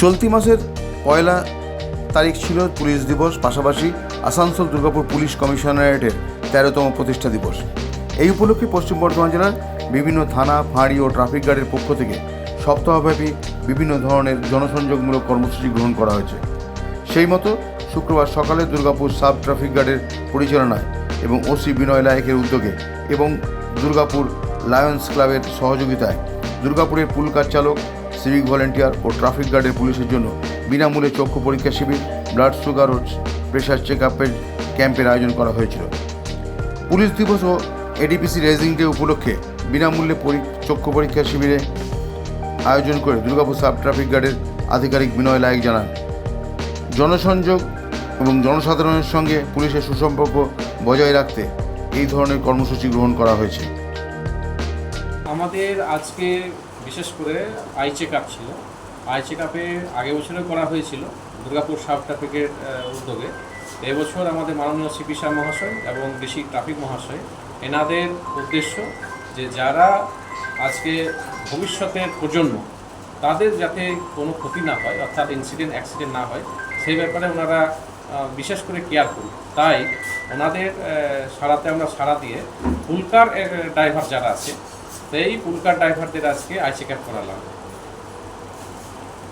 চলতি মাসের পয়লা তারিখ ছিল পুলিশ দিবস, পাশাপাশি আসানসোল দুর্গাপুর পুলিশ কমিশনারেটের তেরোতম প্রতিষ্ঠা দিবস। এই উপলক্ষে পশ্চিম বর্ধমান জেলার বিভিন্ন থানা, ফাঁড়ি ও ট্রাফিক গার্ডের পক্ষ থেকে সপ্তাহব্যাপী বিভিন্ন ধরনের জনসংযোগমূলক কর্মসূচি গ্রহণ করা হয়েছে। সেই মতো শুক্রবার সকালে দুর্গাপুর সাব ট্রাফিক গার্ডের পরিচালনায় এবং ওসি বিনয় লায়কের উদ্যোগে এবং দুর্গাপুর লায়ন্স ক্লাবের সহযোগিতায় দুর্গাপুরের পুল কার চালক সিভিক ভলেন্টিয়ার ও ট্রাফিক গার্ডের পুলিশের জন্য বিনামূল্যে চক্ষু পরীক্ষা শিবির ব্লাড সুগার ও প্রেশার চেক আপের ক্যাম্পের আয়োজন করা হয়েছিল। পুলিশ দিবস ও এডিপিসি রেজিং ডে উপলক্ষে বিনামূল্যে চক্ষু পরীক্ষা শিবিরে আয়োজন করে দুর্গাপুর সাব ট্রাফিক গার্ডের আধিকারিক বিনয় লায়ক জানান। জনসংযোগ এবং জনসাধারণের সঙ্গে পুলিশের সুসম্পর্ক বজায় রাখতে এই ধরনের কর্মসূচি গ্রহণ করা হয়েছে। আমাদের আজকে বিশেষ করে আই চেক আপ ছিল। আই চেক আপে আগে বছরে করা হয়েছিল দুর্গাপুর সাব ট্রাফিকের উদ্যোগে। এবছর আমাদের মাননীয় সিপি শাহ মহাশয় এবং ডিসি ট্রাফিক মহাশয়, এনাদের উদ্দেশ্য যে যারা আজকে ভবিষ্যতের প্রজন্ম, তাদের যাতে কোনো ক্ষতি না হয়, অর্থাৎ ইনসিডেন্ট অ্যাক্সিডেন্ট না হয়, সেই ব্যাপারে ওনারা বিশেষ করে কেয়ার করুন। তাই ওনাদের সারাতে আমরা সারা দিয়ে ফুলকার ড্রাইভার যারা আছে সেই পুলকার ড্রাইভারদের আজকে আই চেক আপ করালাম।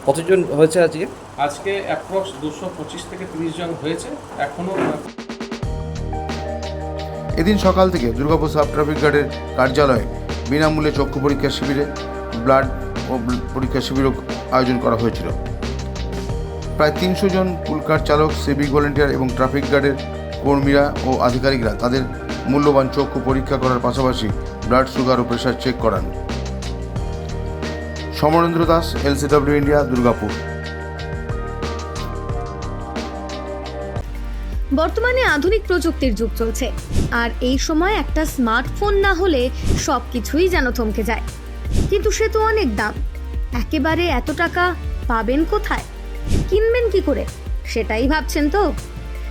কতজন হয়েছে আজকে? আজকে অ্যাপ্রক্স দুশো পঁচিশ থেকে তিরিশ জন হয়েছে এখনও এদিন সকাল থেকে দুর্গাপুর সাব ট্রাফিক গার্ডের কার্যালয়ে বিনামূল্যে চক্ষু পরীক্ষা শিবিরে ব্লাড ও পরীক্ষা শিবিরও আয়োজন করা হয়েছিল। প্রায় তিনশো জন পুলকার চালক সিভিক ভলেন্টিয়ার এবং ট্রাফিক গার্ডের কর্মীরা ও আধিকারিকরা তাদের মূল্যবান চক্ষু পরীক্ষা করার পাশাপাশি ব্লাড সুগার ও প্রেশার চেক করান। Samarendra Das LCW India Durgapur. বর্তমানে আধুনিক প্রযুক্তির যুগ চলছে, আর এই সময় একটা স্মার্টফোন না হলে সব কিছুই যেন থমকে যায়। কিন্তু সে তো অনেক দাম। একেবারে এত টাকা পাবেন কোথায়? কিনবেন কি করে? সেটাই ভাবছেন তো?